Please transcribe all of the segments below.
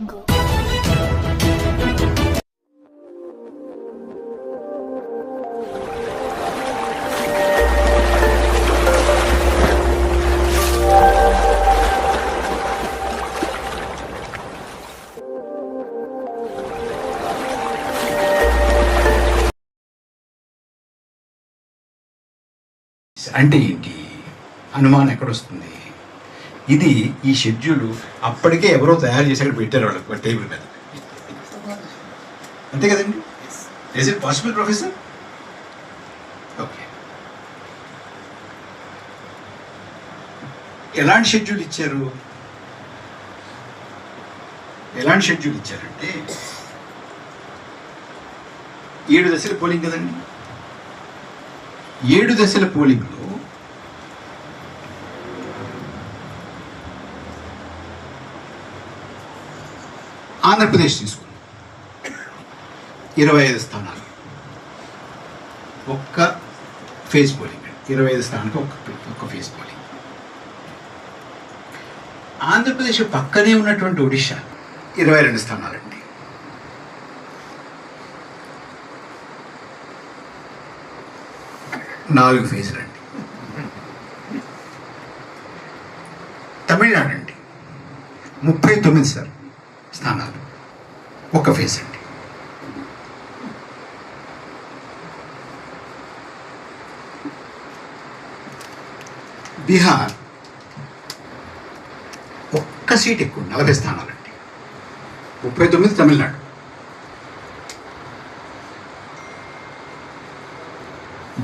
Go. అంటే ఏంటి అనుమానం ఎక్కడొస్తుంది ఇది ఈ షెడ్యూల్ అప్పటికే ఎవరో తయారు చేసి అక్కడ పెట్టారు వాళ్ళకి టేబుల్ మీద. అంతే కదండి? Is it possible professor okay ఎలాంటి షెడ్యూల్ ఇచ్చారు? ఎలాంటి షెడ్యూల్ ఇచ్చారంటే ఏడు దశల పోలింగ్ కదండి? ఏడు దశల పోలింగ్లో ఆంధ్రప్రదేశ్ తీసుకుంది ఇరవై ఐదు స్థానాలు. ఒక్క ఫేజ్ పోలింగ్. ఇరవై ఐదు స్థానానికి ఒక్క ఒక్క ఫేజ్ పోలింగ్. ఆంధ్రప్రదేశ్ పక్కనే ఉన్నటువంటి ఒడిషా ఇరవై రెండు స్థానాలండి. నాలుగు ఫేజులు అండి తమిళనాడు అండి ముప్పై తొమ్మిది సార్. ఒక ఫేజ్ అండి. బీహార్ ఒక్క సీట్ ఎక్కువ నలభై స్థానాలండి. ముప్పై తొమ్మిది తమిళనాడు.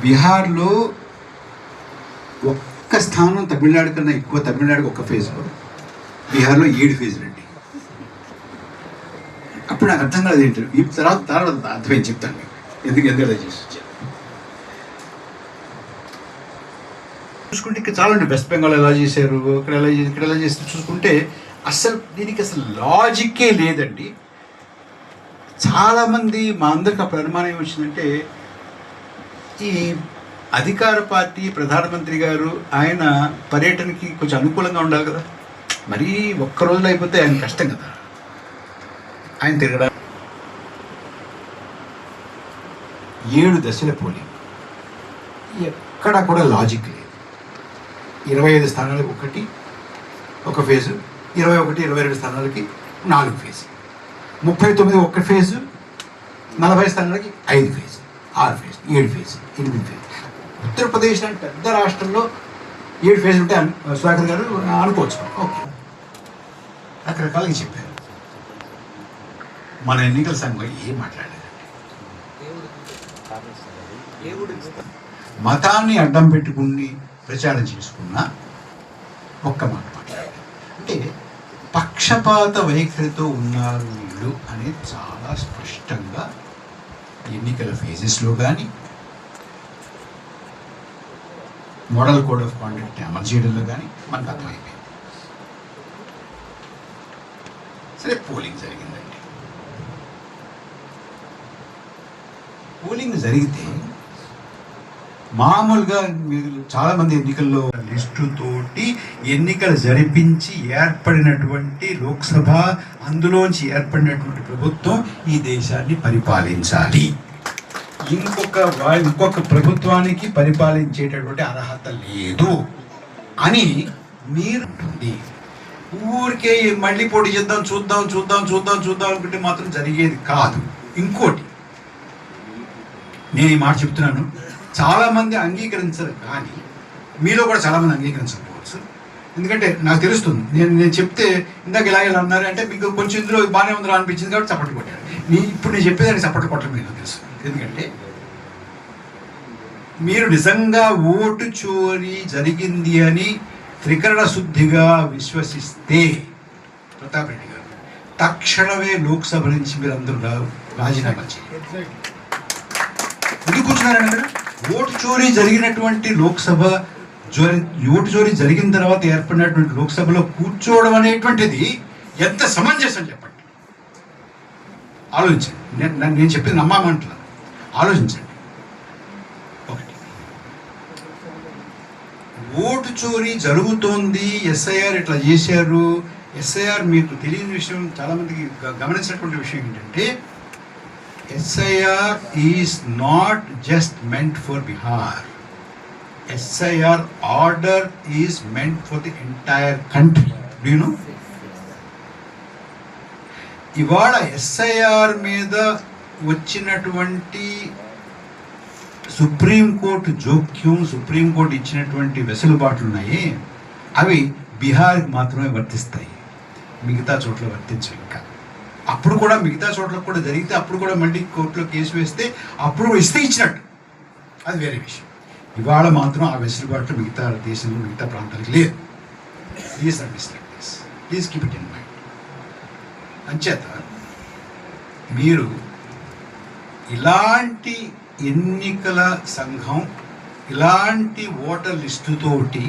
బీహార్లో ఒక్క స్థానం తమిళనాడు కన్నా ఎక్కువ తమిళనాడుకి ఒక ఫేజ్లో బీహార్లో ఏడు ఫేజ్లు అండి అప్పుడు నాకు అర్థం కాదు ఏంటి? ఈ తర్వాత తర్వాత అర్థమైంది చెప్తాను. ఎందుకు ఎందుకు అలా చేసి చూసుకుంటే ఇక్కడ చాలా ఉంటాయి వెస్ట్ బెంగాల్ ఎలా చేశారు? ఇక్కడ ఎలా ఇక్కడ ఎలా చేసి చూసుకుంటే అసలు దీనికి అసలు లాజిక్కే లేదండి. చాలామంది మా అందరికి అప్పుడు అనుమానం ఏమొచ్చిందంటే ఈ అధికార పార్టీ ప్రధానమంత్రి గారు ఆయన పర్యటనకి కొంచెం అనుకూలంగా ఉండాలి కదా. మరీ ఒక్క రోజులో అయిపోతే ఆయన కష్టం కదా. ఆయన తిరగడం. ఏడు దశల పోలింగ్ ఎక్కడ కూడా లాజిక్ లేదు. ఇరవై ఐదు స్థానాలకు ఒకటి ఒక ఫేజు. ఇరవై ఒకటి ఇరవై రెండు స్థానాలకి నాలుగు ఫేజు. ముప్పై తొమ్మిది ఒక ఫేజు. నలభై స్థానాలకి ఐదు ఫేజు. ఆరు ఫేజ్ ఏడు ఫేజ్ ఎనిమిది ఫేజ్. ఉత్తరప్రదేశ్ లాంటి పెద్ద రాష్ట్రంలో ఏడు ఫేజ్ ఉంటే అను- సుధాకర్ గారు అనుకోవచ్చు. ఓకే. రకరకాలుగా చెప్పారు. మన ఎన్నికల సంఘం ఏం మాట్లాడారు మతాన్ని అడ్డం పెట్టుకుని ప్రచారం చేసుకున్న ఒక్క మాట మాట్లాడారు అంటే పక్షపాత వైఖరితో ఉన్నారు వీళ్ళు అనేది చాలా స్పష్టంగా ఎన్నికల ఫేజెస్లో కానీ మోడల్ కోడ్ ఆఫ్ కాండక్ట్ అమలు చేయడంలో కానీ మనకు అర్థమైపోయింది. సరే పోలింగ్ జరిగింది. పోలింగ్ జరిగితే మామూలుగా మీరు చాలామంది ఎన్నికల్లో లిస్టుతోటి ఎన్నికలు జరిపించి ఏర్పడినటువంటి లోక్సభ అందులోంచి ఏర్పడినటువంటి ప్రభుత్వం ఈ దేశాన్ని పరిపాలించాలి. ఇంకొక ఇంకొక ప్రభుత్వానికి పరిపాలించేటటువంటి అర్హత లేదు అని మీరు ఊరికే మళ్ళీ పోటీ చేద్దాం చూద్దాం చూద్దాం చూద్దాం చూద్దాం అనుకుంటే మాత్రం జరిగేది కాదు. ఇంకోటి నేను ఈ మాట చెప్తున్నాను. చాలా మంది అంగీకరించరు కానీ మీలో కూడా చాలామంది అంగీకరించకపోవచ్చు. ఎందుకంటే నాకు తెలుస్తుంది నేను నేను చెప్తే ఇందాక ఇలా ఇలా అన్నారు అంటే మీకు కొంచెం ఇందులో బాగానే ఉందిరా అనిపించింది కాబట్టి చప్పట్లు కొట్టారు. నీ ఇప్పుడు నేను చెప్పేదానికి చప్పట్లు కొట్టడం మీకు తెలుసు. ఎందుకంటే మీరు నిజంగా ఓటు చోరీ జరిగింది అని త్రికరణ శుద్ధిగా విశ్వసిస్తే ప్రతాప్ రెడ్డి గారు తక్షణమే లోక్సభ నుంచి మీరు అందరూ రాజీనామా చేయండి. ఎందుకు కూర్చున్నారంటే ఓటు చోరీ జరిగినటువంటి లోక్సభ ఓటు చోరీ జరిగిన తర్వాత ఏర్పడినటువంటి లోక్సభలో కూర్చోవడం అనేటువంటిది ఎంత సమంజసం చెప్పండి? ఆలోచించండి. నేను నేను- చెప్పింది నమ్మామంటున్నాను ఆలోచించండి. ఒకటి. ఓటు చోరీ జరుగుతోంది ఎస్ఐఆర్ ఇట్లా చేశారు. ఎస్ఐఆర్ మీకు తెలియని విషయం చాలామందికి గమనించినటువంటి విషయం ఏంటంటే SIR is not just meant for Bihar SIR order is meant for the entire country నేను ఇవాళ ఎస్ఐఆర్ మీద వచ్చినటువంటి సుప్రీంకోర్టు జోక్యం సుప్రీంకోర్టు ఇచ్చినటువంటి వెసులుబాట్లు ఉన్నాయి? అవి బీహార్కి మాత్రమే వర్తిస్తాయి. మిగతా చోట్ల వర్తించవు ఇంకా. అప్పుడు కూడా మిగతా చోట్ల కూడా జరిగితే అప్పుడు కూడా మళ్ళీ కోర్టులో కేసు వేస్తే అప్పుడు ఇస్తే ఇచ్చినట్టు. అది వేరే విషయం. ఇవాళ మాత్రం ఆ వెసులుబాట్లు మిగతా దేశంలో మిగతా ప్రాంతాలకు లేదు. Please understand this please keep it in mind అంచేత మీరు ఇలాంటి ఎన్నికల సంఘం ఇలాంటి ఓటర్ లిస్టుతోటి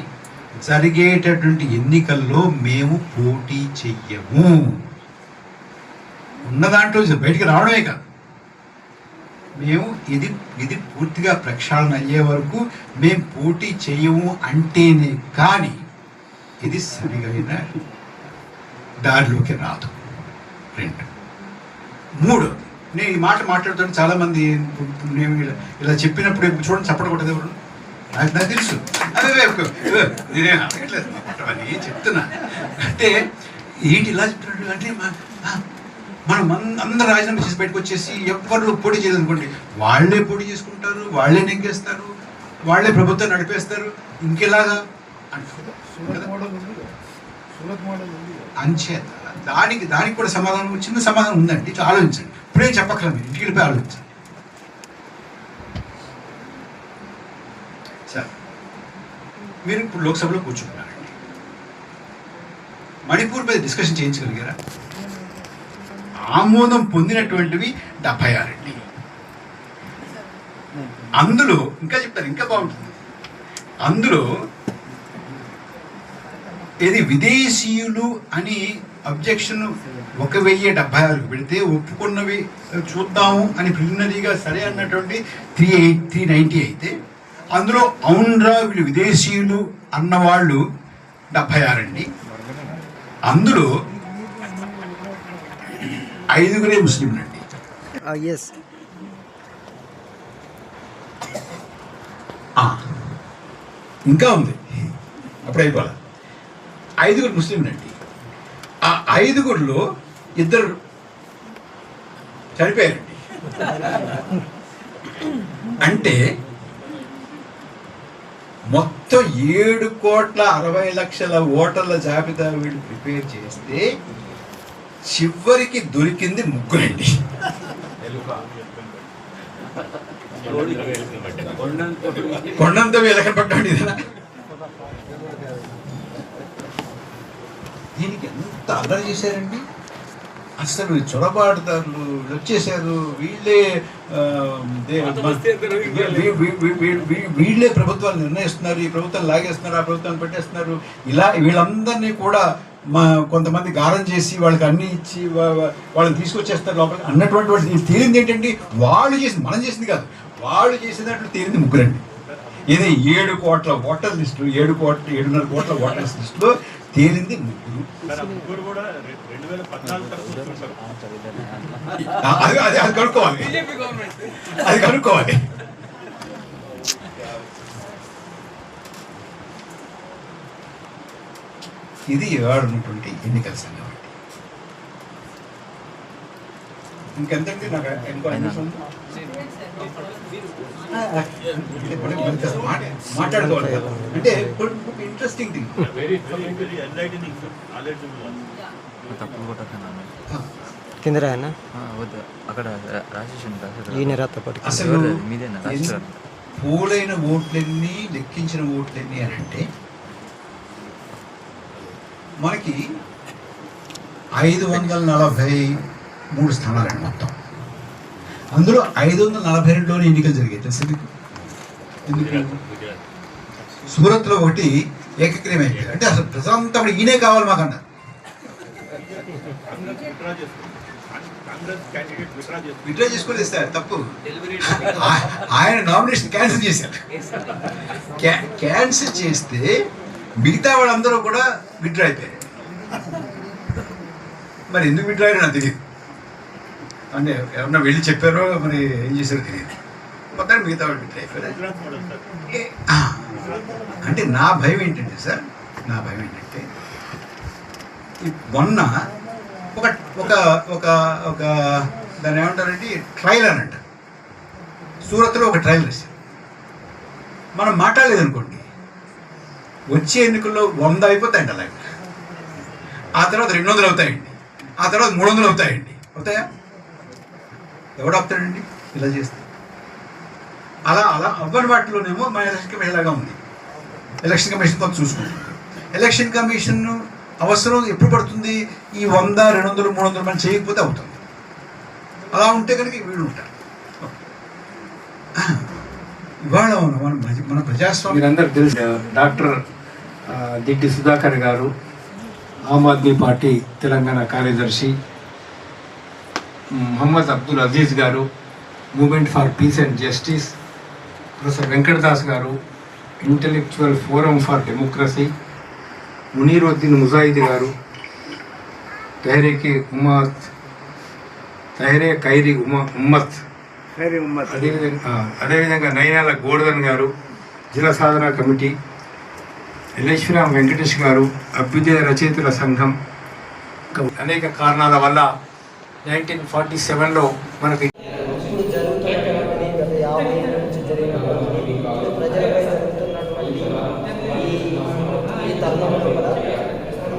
జరిగేటటువంటి ఎన్నికల్లో మేము పోటీ చెయ్యము. ఉన్న దాంట్లో బయటికి రావడమే కాదు. మేము ఇది ఇది పూర్తిగా ప్రక్షాళన అయ్యే వరకు మేము పోటీ చేయము అంటేనే కానీ ఇది సరిగైన దారిలోకి రాదు. రెండు. మూడు నేను ఈ మాట మాట్లాడుతుంటే చాలామంది నేను ఇలా- చెప్పినప్పుడు చూడండి చప్పట కొట్టదు ఎవరు? నాకు నాకు తెలుసు. అదే అదే, అడగట్లేదు. చెప్తున్నా. అంటే ఏంటి ఇలా చెప్తున్నాడు అంటే మా- మనం అందరు రాజీనామా చేసి బయటకు వచ్చేసి ఎవ్వరు పోటీ చేయలేదు అనుకోండి. వాళ్ళే పోటీ చేసుకుంటారు వాళ్ళే నెగ్గేస్తారు వాళ్ళే ప్రభుత్వం నడిపేస్తారు. ఇంకెలాగా. అంచేత దానికి దానికి కూడా సమాధానం చిన్న సమాధానం ఉందండి. ఆలోచించండి. ఇప్పుడేం చెప్పక్కర్లేదు మీరు. ఇంటికి వెళ్ళిపోయి ఆలోచించండి. సార్. మీరు ఇప్పుడు లోక్సభలో కూర్చుంటున్నారండి మణిపూర్ మీద డిస్కషన్ చేయించగలిగారా? ఆమోదం పొందినటువంటివి డెబ్బై ఆరండి. అందులో ఇంకా చెప్తారు ఇంకా బాగుంటుంది. అందులో ఇది విదేశీయులు అని అబ్జెక్షన్ ఒక వెయ్యి డెబ్బై ఆరుకు పెడితే ఒప్పుకున్నవి చూద్దాము అని ప్రిలిమినరీగా సరే అన్నటువంటి త్రీ ఎయిట్ త్రీ నైంటీ అయితే అందులో అవునరా వీళ్ళు విదేశీయులు అన్నవాళ్ళు డెబ్బై ఆరు అండి అందులో ఐదుగురే ముస్లింలండి. ఎస్ ఆ, ఇంకా ఉంది. అప్పుడు అయిపోవాలి ఐదుగురు ముస్లింలండి. ఆ ఐదుగురిలో ఇద్దరు చనిపోయారండి. అంటే మొత్తం ఏడు కోట్ల అరవై లక్షల ఓటర్ల జాబితా వీళ్ళు ప్రిపేర్ చేస్తే చివరికి దొరికింది ముగ్గురండి. కొండంత వెలక పట్టండి ఇదేనా? దీనికి ఎంత అల్లరి చేశారండి? అసలు చొరబాటుదారులు వచ్చేసారు వీళ్ళే వీళ్ళే ప్రభుత్వాలు నిర్ణయిస్తున్నారు. ఈ ప్రభుత్వం లాగేస్తున్నారు ఆ ప్రభుత్వాన్ని పెట్టేస్తున్నారు. ఇలా వీళ్ళందరినీ కూడా మా కొంతమంది గారం చేసి వాళ్ళకి అన్ని ఇచ్చి వాళ్ళని తీసుకొచ్చేస్తారు లోపల అన్నటువంటి వాటి తేలింది ఏంటండి వాళ్ళు చేసింది మనం చేసింది కాదు. వాళ్ళు చేసినట్లు తేలింది ముగ్గురండి. ఇది ఏడు కోట్ల ఓటర్ లిస్టు ఏడు కోట్ల ఏడున్నర కోట్ల ఓటర్ లిస్టులో తేలింది ముగ్గురు. అది అది కనుక్కోవాలి. అది కనుక్కోవాలి. ఇది ఇవాళ ఉన్నటువంటి ఎన్నికల సంఘం. ఇంకెంతండి నాకు ఇంకో నిమిషం మాట్లాడుకోవాలి కదా. అంటే ఇంట్రెస్టింగ్ థింగ్ రాయనా వద్దు. అక్కడ. పోలైన ఓట్లన్నీ లెక్కించిన ఓట్లన్నీ అని అంటే మనకి ఐదు వందల నలభై మూడు స్థానాలండి మొత్తం. అందులో ఐదు వందల నలభై రెండులోనే ఎన్నికలు జరిగాయి తెలుసు ఎందుకు? సూరత్లో ఒకటి ఏకగ్రీవం అయిపోయింది అంటే అసలు ప్రశాంతం అప్పుడు ఈయనే కావాలి మాకన్నా. విత్డ్రా విత్డ్రా చేసుకుని ఇస్తారు తప్పు. ఆయన నామినేషన్ క్యాన్సిల్ చేశారు. క్యా- క్యాన్సిల్ చేస్తే మిగతా వాళ్ళందరూ కూడా విడ్డ్రా అయిపోయారు. మరి ఎందుకు విడ్డ్రా నాకు తెలియదు అంటే ఎవరన్నా వెళ్ళి చెప్పారో మరి ఏం చేశారో తెలియదు. మొత్తాన్ని మిగతా వాళ్ళు విడ్డ్రా అయిపోయారు. అంటే నా భయం ఏంటంటే సార్ నా భయం ఏంటంటే మొన్న ఒక ఒక ఒక ఒక దాన్ని ఏమంటారంటే ట్రయల్ అని అంటారు. సూరత్లో ఒక ట్రయల్ వేశారు మనం మాట్లాడలేదనుకోండి. వచ్చే ఎన్నికల్లో వంద అయిపోతాయండి అలాగే ఆ తర్వాత రెండు వందలు అవుతాయండి. ఆ తర్వాత మూడు వందలు అవుతాయండి. అవుతాయా? ఎవడు ఆపుతాడండి? ఇలా చేస్తే. అలా అలా అవ్వని వాటిలోనేమో మన ఎలక్షన్ కమిషన్ ఇలాగా ఉంది. ఎలక్షన్ కమిషన్ కొంత చూసుకుంటుంది ఎలక్షన్ కమిషన్ అవసరం ఎప్పుడు పడుతుంది? ఈ వంద రెండు వందలు మూడు వందలు మనం చేయకపోతే అవుతుంది. అలా ఉంటే కనుక వీళ్ళు ఉంటారు. ఇవాళ మన మన- ప్రజాస్వామ్యం తెలుసు డాక్టర్ దిట్టి సుధాకర్ గారు ఆమ్ ఆద్మీ పార్టీ తెలంగాణ కార్యదర్శి Mohammed Abdul Aziz garu movement for peace and justice professor Venkatadas garu intellectual forum for democracy Muneeruddin Mujahid garu Tehreek Ummat తెహరే Khairi Uma Ummat అదేవిధంగా అదేవిధంగా నయనాల గోవర్ధన్ గారు జిల్లా సాధన కమిటీ ఎల్లేశ్వరం వెంకటేష్ గారు అభ్యుదయ రచయితల సంఘం. అనేక కారణాల వల్ల నైన్టీన్ ఫార్టీ సెవెన్లో మనకి ఇప్పుడు జరుగుతున్నటువంటి గత యాభై ఏళ్ళ నుంచి జరిగినటువంటి ఇప్పుడు ప్రజలపై జరుగుతున్నటువంటి ఈ ఈ తరుణంలో కూడా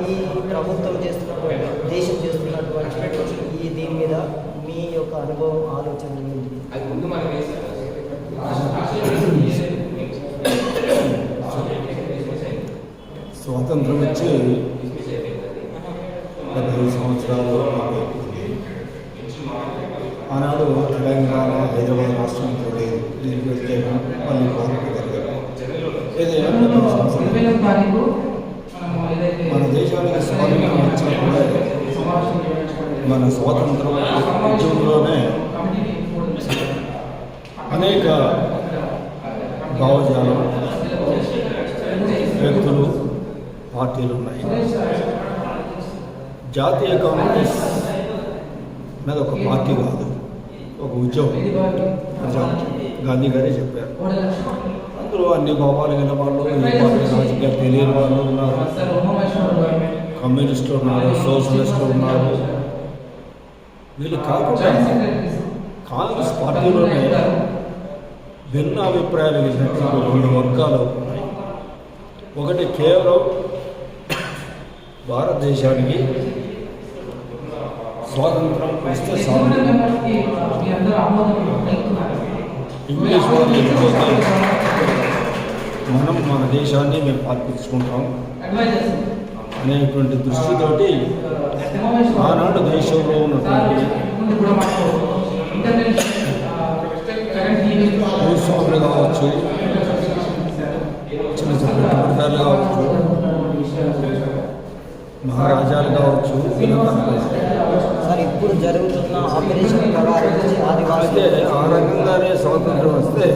ఈ ప్రభుత్వం చేస్తున్నటువంటి దేశం చేస్తున్నటువంటి ఈ దీని మీద మీ యొక్క అనుభవం ఆలోచన ఏంటి స్వాతంత్రం వచ్చి పదిహేను సంవత్సరాలు ఆనాడు తెలంగాణ హైదరాబాద్ రాష్ట్రంతో లేదు. దీనికి వస్తే మళ్ళీ ఏదైనా పదిహేను సంవత్సరాలు. మన దేశానికి స్వాతంత్రం వచ్చినప్పుడే మన స్వాతంత్రం ఉద్యమంలోనే అనేక భావజాలం వ్యక్తులు పార్టీలు ఉన్నాయి జాతీయ కాంగ్రెస్ మీద ఒక పార్టీ కాదు ఒక ఉద్యమం. ప్రజా గాంధీ గారే చెప్పారు. అందులో అన్ని కోపాలు గల వాళ్ళు ఏ పార్టీ రాజకీయాలు తెలియని వాళ్ళు ఉన్నారు. కమ్యూనిస్టులు ఉన్నారు సోషలిస్టులు ఉన్నారు. వీళ్ళు కాకుండా కాంగ్రెస్ పార్టీలోనే భిన్న అభిప్రాయాలు కలిగినటువంటి రెండు వర్గాలు ఉన్నాయి. ఒకటి కేవలం భారతదేశానికి స్వాతంత్రం వస్తే చాలు. ఇంగ్లీష్ వాళ్ళు వెళ్ళిపోతే మనం మన దేశాన్ని మేము పాల్పించుకుంటాం అనేటువంటి దృష్టితోటి ఆనాడు దేశంలో ఉన్నటువంటి భూస్వాములు కావచ్చు చిన్న చిన్న కావచ్చు మహారాజాలు కావచ్చు. సార్ ఇప్పుడు జరుగుతున్న ఆపరేషన్ ప్రకారం ఆదివాసీ ఆ రకంగానే స్వాతంత్రం వస్తే